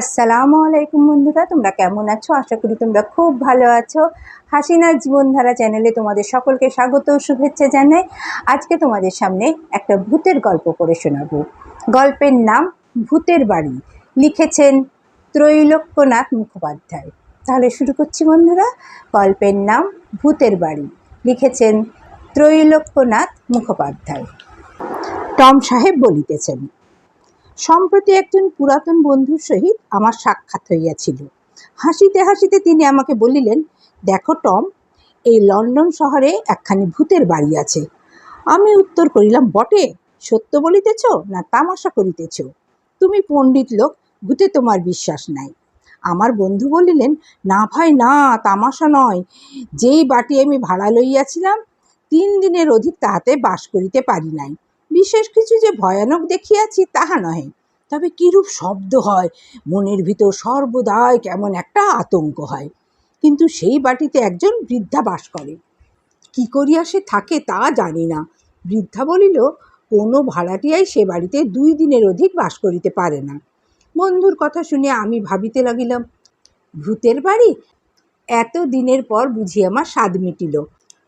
আসসালামু আলাইকুম বন্ধুরা, তোমরা কেমন আছো? আশা করি তোমরা খুব ভালো আছো। হাসিনার জীবনধারা চ্যানেলে তোমাদের সকলকে স্বাগত ও শুভেচ্ছা জানাই। আজকে তোমাদের সামনে একটা ভূতের গল্প করে শোনাবো। গল্পের নাম ভূতের বাড়ি। লিখেছেন ত্রৈলোক্যনাথ মুখোপাধ্যায়। তাহলে শুরু করছি বন্ধুরা। গল্পের নাম ভূতের বাড়ি। লিখেছেন ত্রৈলোক্যনাথ মুখোপাধ্যায়। টম সাহেব বলিতেছেন সম্প্রতি একজন পুরাতন বন্ধুর সহিত আমার সাক্ষাৎ হইয়াছিল। হাসিতে হাসিতে তিনি আমাকে বলিলেন, দেখো টম, এই লন্ডন শহরে একখানি ভূতের বাড়ি আছে। আমি উত্তর করিলাম, বটে, সত্য বলিতেছ না তামাশা করিতেছ? তুমি পণ্ডিত লোক, ভূতে তোমার বিশ্বাস নাই। আমার বন্ধু বলিলেন, না ভাই, না, তামাশা নয়। যেই বাটি আমি ভাড়া লইয়াছিলাম, তিন দিনের অধিক তাহাতে বাস করিতে পারি নাই। বিশেষ কিছু যে ভয়ানক দেখিয়াছি তাহা নহে। তবে কিরূপ শব্দ হয়? মনের ভিতর সর্বদাই কেমন একটা আতঙ্ক হয়। কিন্তু সেই বাটিতে একজন বৃদ্ধা বাস করে। কি করিয়া সে থাকে তা জানি না। বৃদ্ধা বলিল, কোনো ভাড়াটিয়াই সে বাড়িতে দুই দিনের অধিক বাস করিতে পারে না। বন্ধুর কথা শুনিয়া আমি ভাবিতে লাগিলাম, ভূতের বাড়ি? এত দিনের পর বুঝি আমার স্বাদ মিটিল।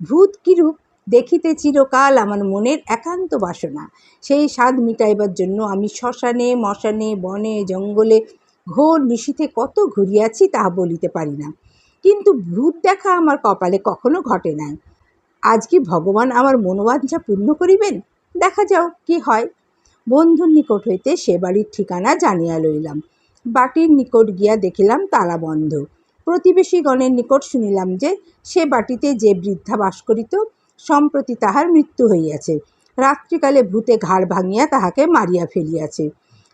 ভূত কিরূপ দেখিতে চিরকাল আমার মনের একান্ত বাসনা। সেই স্বাদ মিটাইবার জন্য আমি শ্মশানে, মশানে, বনে, জঙ্গলে ঘোর নিশীথে কত ঘুরিয়াছি তাহা বলিতে পারি না। কিন্তু ভূত দেখা আমার কপালে কখনো ঘটে নাই। আজ কি ভগবান আমার মনোবাঞ্ছা পূর্ণ করিবেন? দেখা যাও কি হয়। বন্ধুর নিকট হইতে সে বাড়ির ঠিকানা জানিয়া লইলাম। বাটির নিকট গিয়া দেখিলাম তালা বন্ধ। প্রতিবেশীগণের নিকট শুনিলাম যে সে বাটিতে যে বৃদ্ধা বাস করিত সম্প্রতি তাহার মৃত্যু হইয়াছে। রাত্রিকালে ভূতে ঘাড় ভাঙিয়া তাহাকে মারিয়া ফেলিয়াছে।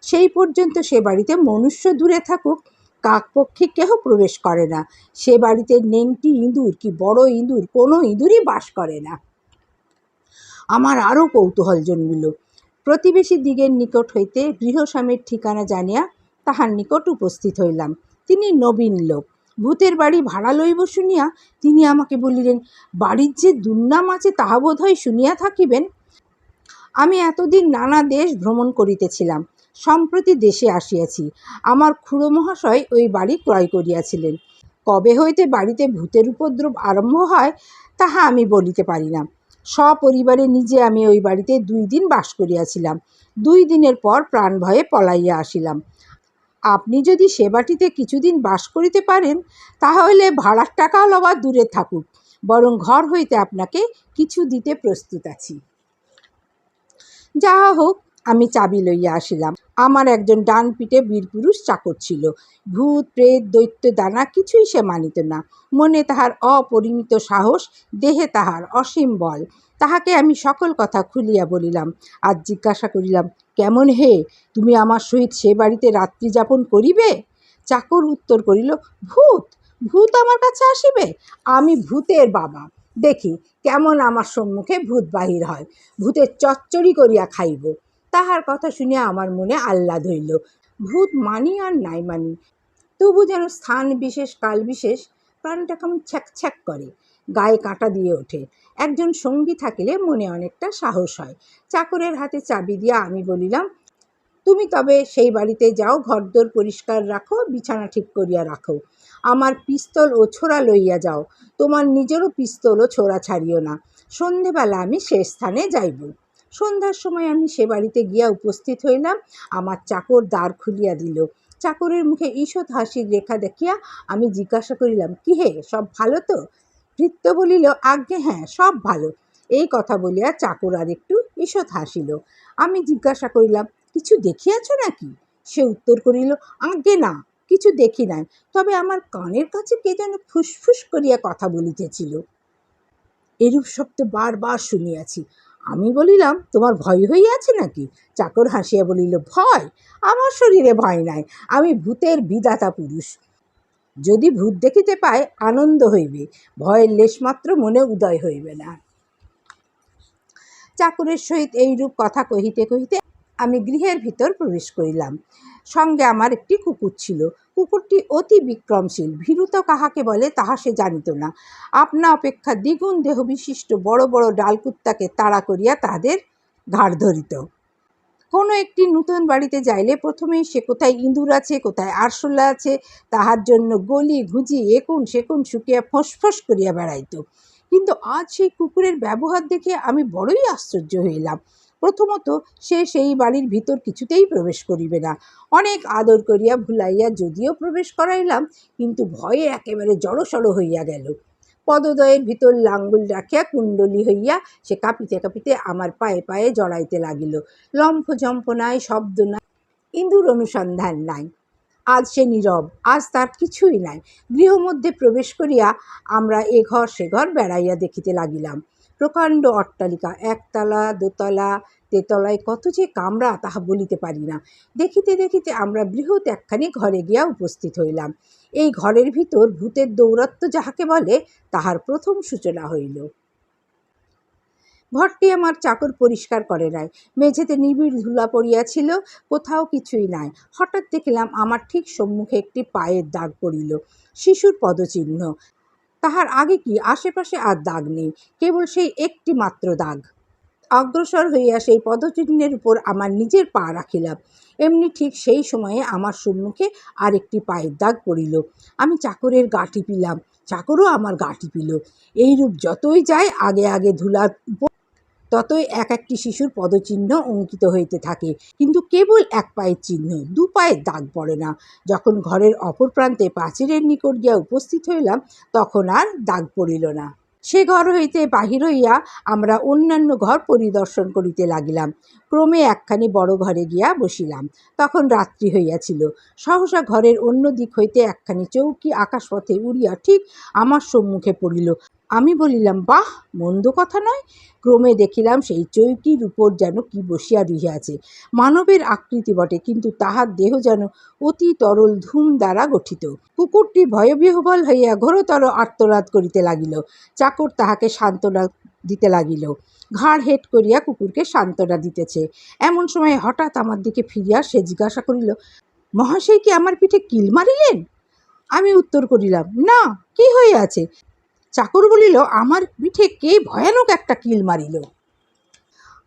সেই পর্যন্ত সে বাড়িতে মনুষ্য দূরে থাকুক, কাকপক্ষী কেহ প্রবেশ করে না। সে বাড়িতে নেংটি ইঁদুর কি বড় ইঁদুর, কোনো ইঁদুরই বাস করে না। আমার আরও কৌতূহল জন্মিল। প্রতিবেশী দিগের নিকট হইতে গৃহস্বামীর ঠিকানা জানিয়া তাহার নিকট উপস্থিত হইলাম। তিনি নবীন লোক। ভূতের বাড়ি ভাড়া লইব শুনিয়া তিনি আমাকে বলিলেন, বাড়ির যে দুর্নাম আছে তাহা বোধ হয় শুনিয়া থাকিবেন? আমি এতদিন নানা দেশ ভ্রমণ করিতেছিলাম, সম্প্রতি দেশে আসিয়াছি। আমার খুড়ো মহাশয় ওই বাড়ি ক্রয় করিয়াছিলেন। কবে হইতে বাড়িতে ভূতের উপদ্রব আরম্ভ হয়, তাহা আমি বলিতে পারি না। সপরিবারে নিজে আমি ওই বাড়িতে দুই দিন বাস করিয়াছিলাম। দুই দিনের পর প্রাণ ভয়ে পলাইয়া আসিলাম। আপনি যদি সেবাটিতে কিছুদিন বাস করিতে পারেন, তাহলে ভাড়ার টাকা লবার দূরে থাকুক, বরং ঘর হইতে আপনাকে কিছু দিতে প্রস্তুত আছি। যাহা হোক আমি চাবি লইয়া আসিলাম। আমার একজন ডান পিঠে বীরপুরুষ চাকর ছিল। ভূত, প্রেত, দৈত্য, দানা কিছুই সে মানিত না। মনে তাহার অপরিমিত সাহস, দেহে তাহার অসীম বল। তাহাকে আমি সকল কথা খুলিয়া বলিলাম। আজ জিজ্ঞাসা করিলাম, কেমন হে? তুমি আমার সহিত সে বাড়িতে রাত্রি যাপন করিবে? চাকর উত্তর করিল, ভূত ভূত আমার কাছে আসিবে? আমি ভূতের বাবা। দেখি, কেমন আমার সম্মুখে ভূত বাহির হয়। ভূতের চচ্চড়ি করিয়া খাইব। তাহার কথা শুনিয়া আমার মনে আহ্লাদ হইল। ভূত মানি আর নাই মানি। তবু যেন স্থান বিশেষ, কাল বিশেষ, প্রাণটা কেমন ছ্যাক করে। গায়ে কাঁটা দিয়ে ওঠে। একজন সঙ্গী থাকিলে মনে অনেকটা সাহস হয়। চাকরের হাতে চাবি দিয়া আমি বলিলাম, তুমি তবে সেই বাড়িতে যাও, ঘরদোর পরিষ্কার রাখো, বিছানা ঠিক করিয়া রাখো। আমার পিস্তল ও ছোড়া লইয়া যাও। তোমার নিজেরও পিস্তল ও ছোড়া ছাড়িও না। সন্ধেবেলা আমি সে স্থানে যাইব। সন্ধ্যার সময় আমি সে বাড়িতে গিয়া উপস্থিত হইলাম। আমার চাকর দ্বার খুলিয়া দিল। চাকরের মুখে ঈষৎ হাসির রেখা দেখিয়া আমি জিজ্ঞাসা করিলাম কি হে সব ভালো তো? ভৃত্য বলিল, আজ্ঞে হ্যাঁ সব ভালো। এই কথা বলিয়া চাকর আর একটু ঈষৎ হাসিল। আমি জিজ্ঞাসা করিলাম, কিছু দেখিয়াছ নাকি? সে উত্তর করিল, আজ্ঞে, না, কিছু দেখি নাই। তবে আমার কানের কাছে কে যেন ফুসফুস করিয়া কথা বলিতেছিল। এরূপ শব্দ বারবার শুনিয়াছি। আমি বলিলাম, তোমার ভয় হইয়াছে নাকি? চাকর হাসিয়া বলিল, ভয়? আমার শরীরে ভয় নাই। আমি ভূতের বিদাতা পুরুষ। যদি ভূত দেখিতে পায়, আনন্দ হইবে। ভয়ের লেশমাত্র মনে উদয় হইবে না। চাকরের সহিত এইরূপ কথা কহিতে কহিতে আমি গৃহের ভিতর প্রবেশ করিলাম। সঙ্গে আমার একটি কুকুর ছিল। কুকুরটি অতি বিক্রমশীল, ভীরুত কাহাকে বলে তাহা সে জানিত না। আপনা অপেক্ষা দ্বিগুণ দেহ বিশিষ্ট বড় বড় ডালকুত্তাকে তাড়া করিয়া তাহাদের ঘাড় ধরিত। কোনো একটি নূতন বাড়িতে যাইলে প্রথমেই সে কোথায় ইঁদুর আছে, কোথায় আরশোলা আছে, তাহার জন্য গলি, ঘুজি, একুন, সেকুন শুকিয়া ফোঁস করিয়া বেড়াইত। কিন্তু আজ সেই কুকুরের ব্যবহার দেখে আমি বড়ই আশ্চর্য হইলাম। প্রথমত সে সেই বাড়ির ভিতর কিছুতেই প্রবেশ করিবে না। অনেক আদর করিয়া ভুলাইয়া যদিও প্রবেশ করাইলাম, কিন্তু ভয়ে একেবারে জড়সড় হইয়া গেল। পদদয়ের ভিতর লাঙ্গুল রাখিয়া কুণ্ডলী হইয়া সে কাঁপিতে কাঁপিতে আমার পায়ে পায়ে জড়াইতে লাগিল। লম্ফ জম্প নাই শব্দ নাই ইন্দুর অনুসন্ধান নাই। আজ সে নীরব, আজ তার কিছুই নাই। গৃহমধ্যে প্রবেশ করিয়া আমরা এ ঘর সে ঘর বেড়াইয়া দেখিতে লাগিলাম। প্রকাণ্ড অট্টালিকা, একতলা, দোতলা, তেতলায় কত যে কামরা তাহা বলিতে পারি না। দেখিতে দেখিতে আমরা বৃহৎ একখানি ঘরে গিয়া উপস্থিত হইলাম। এই ঘরের ভিতর ভূতের দৌরত্ব যাহাকে বলে, তাহার প্রথম সূচনা হইল। ঘরটি আমার চাকর পরিষ্কার করে নাই। মেঝেতে নিবিড় ধুলা পড়িয়াছিল, কোথাও কিছুই নাই। হঠাৎ দেখলাম আমার ঠিক সম্মুখে একটি পায়ের দাগ পড়িল। শিশুর পদচিহ্ন। তাহার আগে কি আশেপাশে আর দাগ নেই, কেবল সেই একটি মাত্র দাগ। অগ্রসর হইয়া সেই পদচিহ্নের উপর আমার নিজের পা রাখিলাম। এমনি ঠিক সেই সময়ে আমার সম্মুখে আর একটি পায়ের দাগ পড়িল। আমি চাকরের গা পিলাম, চাকরও আমার গা টিপিল এইরূপ যতই যায়, আগে আগে ধুলার ততই এক একটি শিশুর পদচিহ্ন অঙ্কিত হইতে থাকে। কিন্তু কেবল এক পায়ের চিহ্ন, দু পায়ের দাগ পড়ে না। যখন ঘরের অপর প্রান্তে প্রাচীরের নিকট গিয়া উপস্থিত হইলাম, তখন আর দাগ পড়িল না। সে ঘর হইতে বাহির হইয়া আমরা অন্যান্য ঘর পরিদর্শন করিতে লাগিলাম। ক্রমে একখানি বড় ঘরে গিয়া বসিলাম। তখন রাত্রি হইয়াছিল। সহসা ঘরের অন্য দিক হইতে একখানি চৌকি আকাশপথে উড়িয়া ঠিক আমার সম্মুখে পড়িল। আমি বলিলাম, বাহ, মন্দ কথা নয়। ক্রমে দেখিলাম সেই চৌকির উপর যেন কি বসিয়া রহিয়াছে। মানবের আকৃতি বটে, কিন্তু তাহার দেহ যেন অতি তরল ধূম দ্বারা গঠিত। কুকুরটি ভয়বিহ্বল হইয়া ঘোরতর আর্তনাদ করিতে লাগিল। চাকর তাহাকে সান্ত্বনা দিতে লাগিল। ঘাড় হেট করিয়া কুকুরকে সান্ত্বনা দিতেছে। এমন সময় হঠাৎ আমার দিকে ফিরিয়া সে জিজ্ঞাসা করিল, মহাশয় কি আমার পিঠে কিল মারিলেন? আমি উত্তর করিলাম, না, কি হইয়াছে? চাকর বলিল, আমার পিঠে কে ভয়ানক একটা কিল মারিল?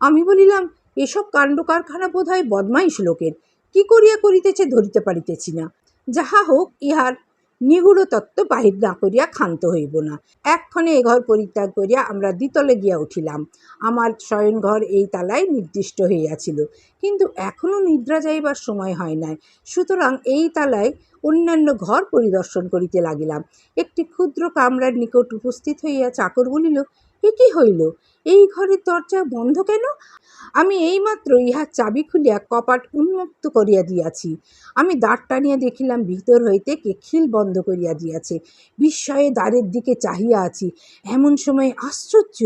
আমি বলিলাম, এসব কাণ্ড কারখানা বোধ হয় বদমাইশ লোকের। কি করিয়া করিতেছে ধরিতে পারিতেছি না। যাহা হোক, ইহার নিগুড় তত্ত্ব বাহির না করিয়া ক্ষান্ত হইব না। এক্ষণে এ ঘর পরিত্যাগ করিয়া আমরা দ্বিতলে গিয়া উঠিলাম। আমার শয়নঘর এই তালায় নির্দিষ্ট হইয়াছিল। কিন্তু এখনও নিদ্রা যাইবার সময় হয় নাই। সুতরাং এই তালায় অন্যান্য ঘর পরিদর্শন করিতে লাগিলাম। একটি ক্ষুদ্র কামরার নিকট উপস্থিত হইয়া চাকর বলিল এ কি হইল? এই ঘরের দরজা বন্ধ কেন? আমি এইমাত্র ইহার চাবি খুলিয়া কপাট উন্মুক্ত করিয়া দিয়াছি। আমি দ্বার টানিয়া দেখিলাম ভিতর হইতে কে খিল বন্ধ করিয়া দিয়াছে। বিস্ময়ে দ্বারের দিকে চাহিয়া আছি। এমন সময় আশ্চর্য!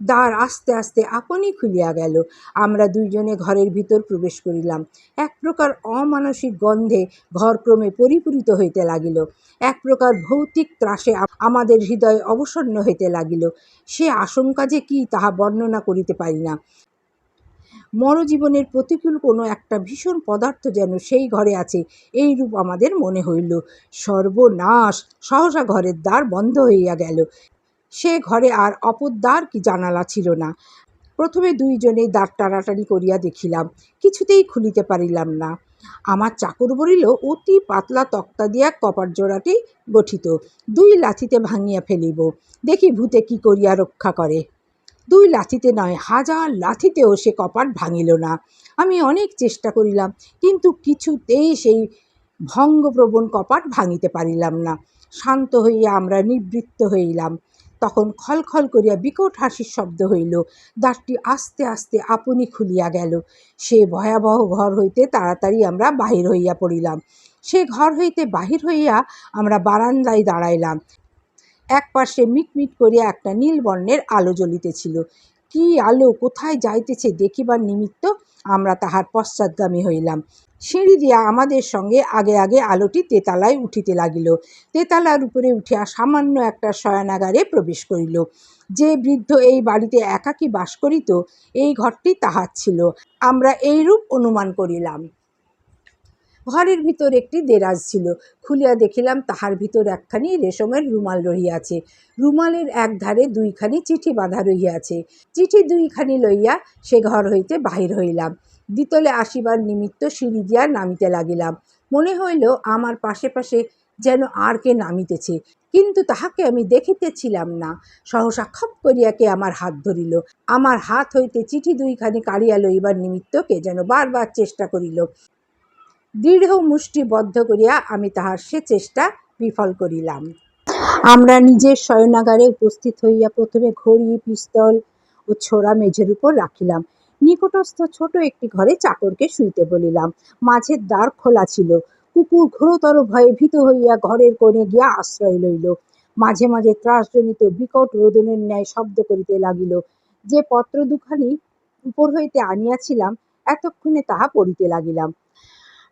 দ্বার আস্তে আস্তে আপনি খুলিয়া গেল। আমরা দুইজনে ঘরের ভিতর প্রবেশ করিলাম। এক প্রকার অমানসিক গন্ধে ঘর ক্রমে পরিপূরিত হইতে লাগিল। এক প্রকার ভৌতিক ত্রাসে আমাদের হৃদয় অবসন্ন হইতে লাগিল। সে আশঙ্কা যে কি তাহা বর্ণনা করিতে পারি না। মরজীবনের প্রতিকূল কোনো একটা ভীষণ পদার্থ যেন সেই ঘরে আছে এই রূপ আমাদের মনে হইল। সর্বনাশ! সহসা ঘরের দ্বার বন্ধ হইয়া গেল। সে ঘরে আর অপর দ্বার কি জানালা ছিল না। প্রথমে দুইজনে দ্বার টানাটানি করিয়া দেখিলাম, কিছুতেই খুলিতে পারিলাম না। আমার চাকর বলিল, অতি পাতলা তক্তা দিয়া কপার জোড়াটি গঠিত, দুই লাথিতে ভাঙিয়া ফেলিব, দেখি ভূতে কি করিয়া রক্ষা করে। দুই লাথিতে নয়, হাজার লাথিতেও সে কপাট ভাঙিল না। আমি অনেক চেষ্টা করিলাম, কিন্তু কিছুতেই সেই ভঙ্গপ্রবণ কপাট ভাঙিতে পারিলাম না। শান্ত হইয়া আমরা নিবৃত্ত হইলাম। তখন খলখল করিয়া বিকট হাসির শব্দ হইল। দ্বারটি আস্তে আস্তে আপনি খুলিয়া গেল। সে ভয়াবহ ঘর হইতে তাড়াতাড়ি আমরা বাহির হইয়া পড়িলাম। সে ঘর হইতে বাহির হইয়া আমরা বারান্দায় দাঁড়াইলাম। এক পাশে মিটমিট করিয়া একটা নীল বর্ণের আলো জ্বলিতেছিল। কি আলো, কোথায় যাইতেছে দেখিবার নিমিত্ত আমরা তাহার পশ্চাৎগামী হইলাম। সিঁড়ি দিয়া আমাদের সঙ্গে আগে আগে আলোটি তেতালায় উঠিতে লাগিল। তেতালার উপরে উঠিয়া সামান্য একটা শয়নাগারে প্রবেশ করিল। যে বৃদ্ধ এই বাড়িতে একাকী বাস করিত, এই ঘরটি তাহার ছিল। আমরা এইরূপ অনুমান করিলাম। ঘরের ভিতর একটি দেরাজ ছিল। খুলিয়া দেখিলাম তাহার ভিতর একখানি রেশমের রুমাল রহিয়াছে। রুমালের এক ধারে দুইখানি চিঠি বাঁধা রহিয়াছে। চিঠি দুইখানি লইয়া সে ঘর হইতে বাহির হইলাম। দ্বিতলে আসিবার নিমিত্ত সিঁড়ি দিয়া নামিতে লাগিলাম। মনে হইল আমার পাশে পাশে যেন আর কে নামিতেছে। কিন্তু তাহাকে আমি দেখিতেছিলাম না। সহসা খপ করিয়া কে আমার হাত ধরিল। আমার হাত হইতে চিঠি দুইখানি কাড়িয়া লইবার নিমিত্ত কে যেন বারবার চেষ্টা করিল। দৃঢ় মুষ্টি বদ্ধ করিয়া আমি তাহার সে চেষ্টা বিফল করিলাম। আমরা নিজের শয়নাগারে উপস্থিত হইয়া প্রথমে ঘড়ি, পিস্তল ও ছোড়া মেঝের উপর রাখিলাম। নিকটস্থ ছোট একটি ঘরে চাকরকে শুইতে বলিলাম। মাঝের দ্বার খোলা ছিল। কুকুর ঘোরতর ভয়ে ভীত হইয়া ঘরের কোণে গিয়া আশ্রয় লইল। মাঝে মাঝে ত্রাসজনিত বিকট রোদনের ন্যায় শব্দ করিতে লাগিল। যে পত্র দুখানি উপর হইতে আনিয়াছিলাম, এতক্ষণে তাহা পড়িতে লাগিলাম।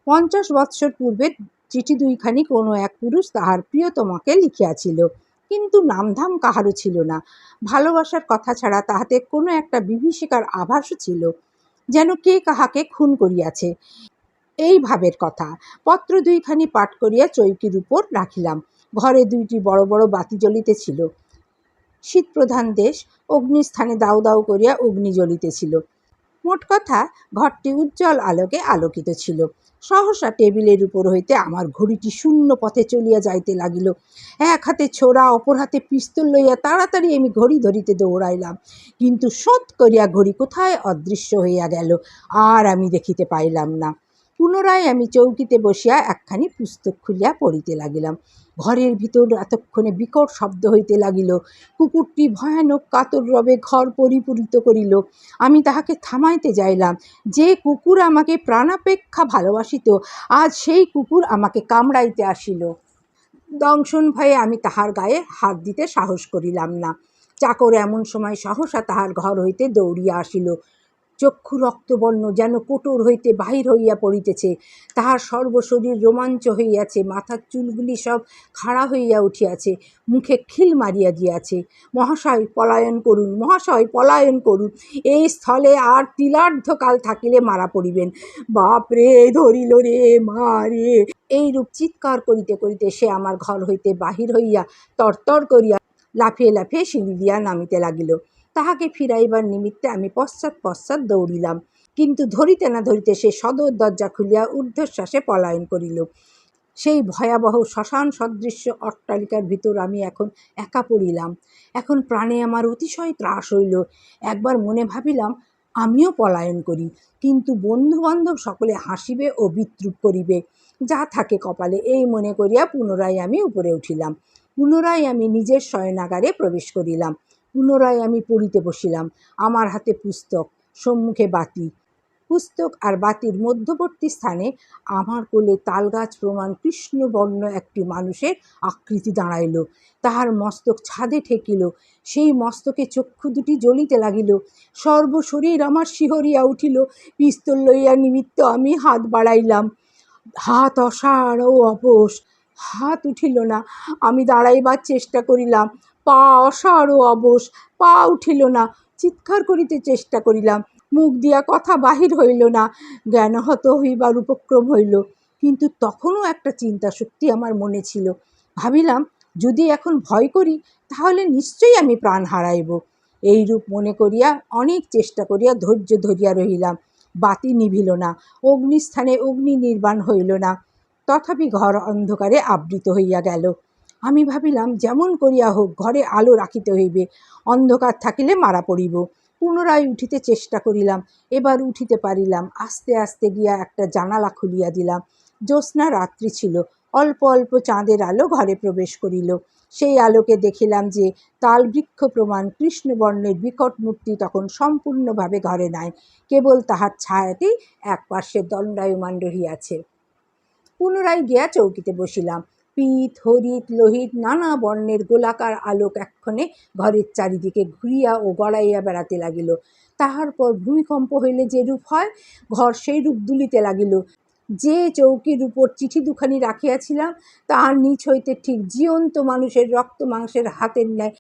পঞ্চাশ বৎসর পূর্বে চিঠি দুইখানি কোনো এক পুরুষ তাহার প্রিয়তমাকে লিখিয়াছিল। কিন্তু নামধাম কাহারও ছিল না। ভালোবাসার কথা ছাড়া তাহাতে কোনো একটা বিভীষিকার আভাসও ছিল। যেন কে কাহাকে খুন করিয়াছে। এই ভাবের কথা। পত্র দুইখানি পাঠ করিয়া চৌকির উপর রাখিলাম। ঘরে দুইটি বড় বড় বাতি জ্বলিতেছিল। শীতপ্রধান দেশ অগ্নিস্থানে দাউ দাউ করিয়া অগ্নি জ্বলিতেছিল। মোট কথা, ঘরটি উজ্জ্বল আলোকে আলোকিত ছিল। সহসা টেবিলের উপর হইতে আমার ঘড়িটি শূন্য পথে চলিয়া যাইতে লাগিল। এক হাতে ছোড়া, অপর হাতে পিস্তল লইয়া তাড়াতাড়ি আমি ঘড়ি ধরিতে দৌড়াইলাম। কিন্তু শোধ করিয়া ঘড়ি কোথায় অদৃশ্য হইয়া গেল, আর আমি দেখিতে পাইলাম না। পুনরায় আমি চৌকিতে বসিয়া একখানি পুস্তক খুলিয়া পড়িতে লাগিলাম। ঘরের ভিতর এতক্ষণে বিকট শব্দ হইতে লাগিল। কুকুরটি ভয়ানক কাতর রবে ঘর পরিপূরিত করিল। আমি তাহাকে থামাইতে যাইলাম। যে কুকুর আমাকে প্রাণাপেক্ষা ভালোবাসিত, আজ সেই কুকুর আমাকে কামড়াইতে আসিল। দংশন ভয়ে আমি তাহার গায়ে হাত দিতে সাহস করিলাম না। চাকর এমন সময় সহসা তাহার ঘর হইতে দৌড়িয়া আসিল। চক্ষু রক্তবর্ণ যেন কোটর হইতে বাহির হইয়া পড়িতেছে। তাহার সর্বশরীর রোমাঞ্চ হইয়াছে, মাথার চুলগুলি সব খাড়া হইয়া উঠিয়াছে, মুখে খিল মারিয়া দিয়াছে। মহাশয়, পলায়ন করুন, মহাশয়, পলায়ন করুন, এই স্থলে আর তিলার্ধকাল থাকিলে মারা পড়িবেন। বাপরে, ধরিল রে, মা রে। এইরূপ চিৎকার করিতে করিতে সে আমার ঘর হইতে বাহির হইয়া তরতর করিয়া লাফিয়ে লাফিয়ে সিঁড়ি দিয়া নামিতে লাগিল। তাহাকে ফিরাইবার নিমিত্তে আমি পশ্চাৎ পশ্চাৎ দৌড়িলাম। কিন্তু ধরিতে না ধরিতে সে সদর দরজা খুলিয়া ঊর্ধ্বশ্বাসে পলায়ন করিল। সেই ভয়াবহ শ্মশান সদৃশ্য অট্টালিকার ভিতর আমি এখন একা পড়িলাম। এখন প্রাণে আমার অতিশয় ত্রাস হইল। একবার মনে ভাবিলাম, আমিও পলায়ন করি। কিন্তু বন্ধু বান্ধব সকলে হাসিবে ও বিদ্রুপ করিবে। যা থাকে কপালে, এই মনে করিয়া পুনরায় আমি উপরে উঠিলাম। পুনরায় আমি নিজের শয়নাগারে প্রবেশ করিলাম। পুনরায় আমি পড়িতে বসিলাম। আমার হাতে পুস্তক, সম্মুখে বাতি। পুস্তক আর বাতির মধ্যবর্তী স্থানে আমার কোলে তালগাছ প্রমাণ কৃষ্ণবর্ণ একটি মানুষের আকৃতি দাঁড়াইল। তাহার মস্তক ছাদে ঠেকিল। সেই মস্তকে চক্ষু দুটি জ্বলিতে লাগিল। সর্বশরীর আমার শিহরিয়া উঠিল। পিস্তল লইয়া নিমিত্ত আমি হাত বাড়াইলাম। হাত অসাড় ও অপোষ হাত উঠিল না। আমি দাঁড়াইবার চেষ্টা করিলাম। পা অসাড় অবশ, পা উঠিল না। চিৎকার করিতে চেষ্টা করিলাম, মুখ দিয়া কথা বাহির হইল না, জ্ঞানহত হইবার উপক্রম হইল। কিন্তু তখনও একটা চিন্তা শক্তি আমার মনে ছিল। ভাবিলাম, যদি এখন ভয় করি, তাহলে নিশ্চয়ই আমি প্রাণ হারাইব। এইরূপ মনে করিয়া অনেক চেষ্টা করিয়া ধৈর্য ধরিয়া রহিলাম। বাতি নিভিল না, অগ্নিস্থানে অগ্নি নির্বাণ হইল না। তথাপি ঘর অন্ধকারে আবৃত হইয়া গেল। আমি ভাবিলাম, যেমন করিয়া হোক, ঘরে আলো রাখিতে হইবে। অন্ধকার থাকিলে মারা পড়িব। পুনরায় উঠিতে চেষ্টা করিলাম, এবার উঠিতে পারিলাম। আস্তে আস্তে গিয়া একটা জানালা খুলিয়া দিলাম। জ্যোৎস্না রাত্রি ছিল, অল্প অল্প চাঁদের আলো ঘরে প্রবেশ করিল। সেই আলোকে দেখিলাম যে, তাল বৃক্ষ প্রমাণ কৃষ্ণবর্ণের বিকট মূর্তি তখন সম্পূর্ণভাবে ঘরে নাই, কেবল তাহার ছায়াটি এক পার্শ্বে দণ্ডায়মান রহিয়াছে। পুনরায় গিয়া চৌকিতে বসিলাম। পিত, হরিত, লোহিত নানা বর্ণের গোলাকার আলোক এক্ষণে ঘরের চারিদিকে ঘুরিয়া ও গড়াইয়া বেড়াতে লাগিল। তাহার পর ভূমিকম্প হইলে যে রূপ হয়, ঘর সেই রূপ দুলিতে লাগিল। যে চৌকির উপর চিঠি দুখানি রাখিয়াছিলাম, তাহার নিচ হইতে ঠিক জীবন্ত মানুষের রক্ত মাংসের হাতের ন্যায়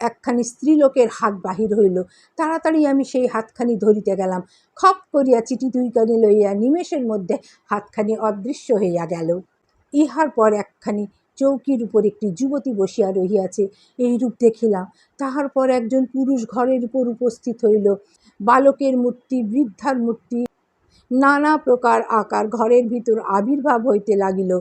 একখানি স্ত্রীলোকের হাত বাহির হইল। তাড়াতাড়ি আমি সেই হাতখানি ধরিতে গেলাম। খপ করিয়া চিঠি দুইখানি লইয়া নিমেষের মধ্যে হাতখানি অদৃশ্য হইয়া গেল। ইহার পর একখানি চৌকির উপর একটি যুবতী বসিয়া রহিয়াছে এইরূপ দেখিলাম। তাহার পর একজন পুরুষ ঘরের উপর উপস্থিত হইল। বালকের মূর্তি, বৃদ্ধার মূর্তি, নানা প্রকার আকার ঘরের ভিতর আবির্ভাব হইতে লাগিল।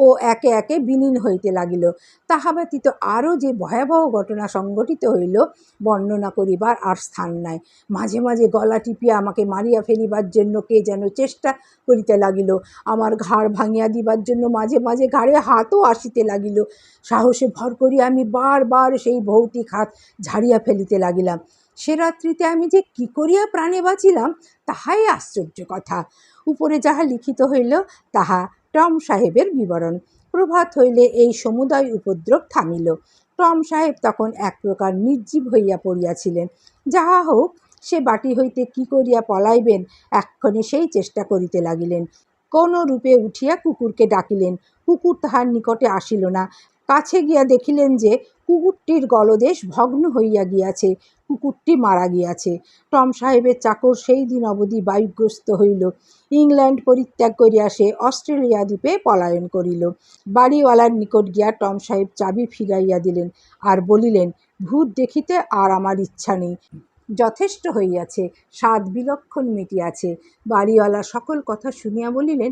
ও একে একে বিলীন হইতে লাগিল। তাহা ব্যতীত আরও যে ভয়াবহ ঘটনা সংঘটিত হইল, বর্ণনা করিবার আর স্থান নাই। মাঝে মাঝে গলা টিপিয়া আমাকে মারিয়া ফেলিবার জন্য কে যেন চেষ্টা করিতে লাগিল। আমার ঘাড় ভাঙিয়া দিবার জন্য মাঝে মাঝে ঘাড়ে হাতও আসিতে লাগিল। সাহসে ভর করিয়া আমি বারবার সেই ভৌতিক হাত ঝাড়িয়া ফেলিতে লাগিলাম। সে রাত্রিতে আমি যে কি করিয়া প্রাণে বাঁচিলাম, তাহাই আশ্চর্য কথা। উপরে যাহা লিখিত হইল, তাহা টম সাহেবের বিবরণ। প্রভাত হইলে এই সমুদয় উপদ্রব থামিল। টম সাহেব তখন এক প্রকার নির্জীব হইয়া পড়িয়াছিলেন। যাহা হোক, সে বাটি হইতে কি করিয়া পলাইবেন, এক্ষণে সেই চেষ্টা করিতে লাগিলেন। কোন রূপে উঠিয়া কুকুরকে ডাকিলেন। কুকুর তাহার নিকটে আসিল না। কাছে গিয়া দেখিলেন যে কুকুরটির গলদেশ ভগ্ন হইয়া গিয়াছে, কুকুরটি মারা গিয়াছে। টম সাহেবের চাকর সেই দিন অবধি বায়ুগ্রস্ত হইল। ইংল্যান্ড পরিত্যাগ করিয়া সে অস্ট্রেলিয়া দ্বীপে পলায়ন করিল। বাড়িওয়ালার নিকট গিয়া টম সাহেব চাবি ফিরাইয়া দিলেন আর বলিলেন, ভূত দেখিতে আর আমার ইচ্ছা নেই। যথেষ্ট হইয়াছে স্বাদ বিলক্ষণ মিটিয়াছে। বাড়িওয়ালা সকল কথা শুনিয়া বলিলেন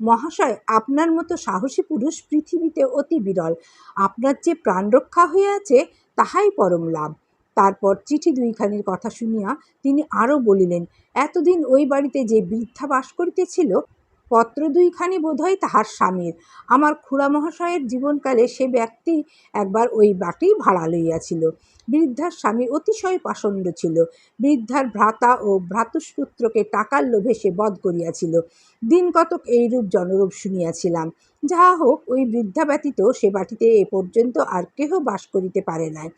মহাশয়, আপনার মতো সাহসী পুরুষ পৃথিবীতে অতি বিরল। আপনার যে প্রাণ রক্ষা হইয়াছে তাহাই পরম লাভ। তারপর চিঠি দুইখানির কথা শুনিয়া তিনি আরও বলিলেন, এতদিন ওই বাড়িতে যে বৃদ্ধা বাস করিতেছিল, পত্র দুইখানি বোধহয় তাহার স্বামীর। আমার খুড়া মহাশয়ের জীবনকালে সে ব্যক্তি একবার ওই বাটি ভাড়া লইয়াছিল। বৃদ্ধার স্বামী অতিশয় পাষণ্ড ছিল। বৃদ্ধার ভ্রাতা ও ভ্রাতুষ্পুত্রকে টাকার লোভে সে বধ করিয়াছিল। দিন কতক এইরূপ জনরূপ শুনিয়াছিলাম। যাহা হোক, ওই বৃদ্ধা ব্যতীত সে বাটিতে এ পর্যন্ত আর কেহ বাস করিতে পারে নাই।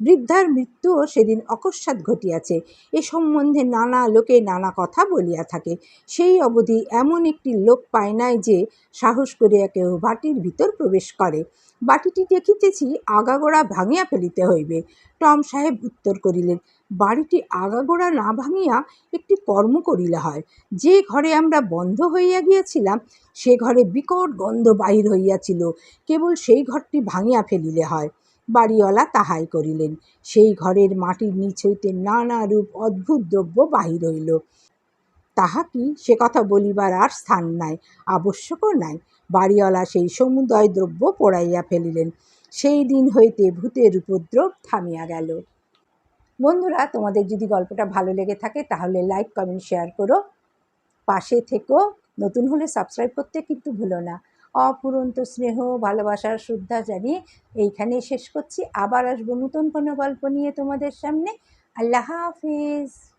বৃদ্ধার মৃত্যুও সেদিন অকস্মাৎ ঘটিয়াছে। এ সম্বন্ধে নানা লোকে নানা কথা বলিয়া থাকে। সেই অবধি এমন একটি লোক পায় নাই যে সাহস করিয়া কেউ বাটির ভিতর প্রবেশ করে। বাটিটি দেখিতেছি আগাগোড়া ভাঙিয়া ফেলিতে হইবে। টম সাহেব উত্তর করিলেন, বাড়িটি আগাগোড়া না ভাঙিয়া একটি কর্ম করিলে হয়। যে ঘরে আমরা বন্ধ হইয়া গিয়াছিলাম, সে ঘরে বিকট গন্ধ বাহির হইয়াছিল। কেবল সেই ঘরটি ভাঙিয়া ফেলিলে হয়। বাড়িওয়ালা তাহাই করিলেন। সেই ঘরের মাটির নিচ হইতে নানা রূপ অদ্ভুত দ্রব্য বাহির হইল। তাহা কি? সে কথা বলিবার আর স্থান নাই, আবশ্যকও নাই। বাড়িওয়ালা সেই সমুদয় দ্রব্য পোড়াইয়া ফেলিলেন। সেই দিন হইতে ভূতের উপদ্রব থামিয়া গেল। বন্ধুরা, তোমাদের যদি গল্পটা ভালো লেগে থাকে, তাহলে লাইক কমেন্ট শেয়ার করো। পাশে থেকো। নতুন হলে সাবস্ক্রাইব করতে কিন্তু ভুলো না। অপুরন্ত স্নেহ, ভালোবাসার শ্রদ্ধা জানিয়ে এইখানেই শেষ করছি। আবার আসব নতুন কোনো গল্প নিয়ে তোমাদের সামনে। আল্লাহ হাফিজ।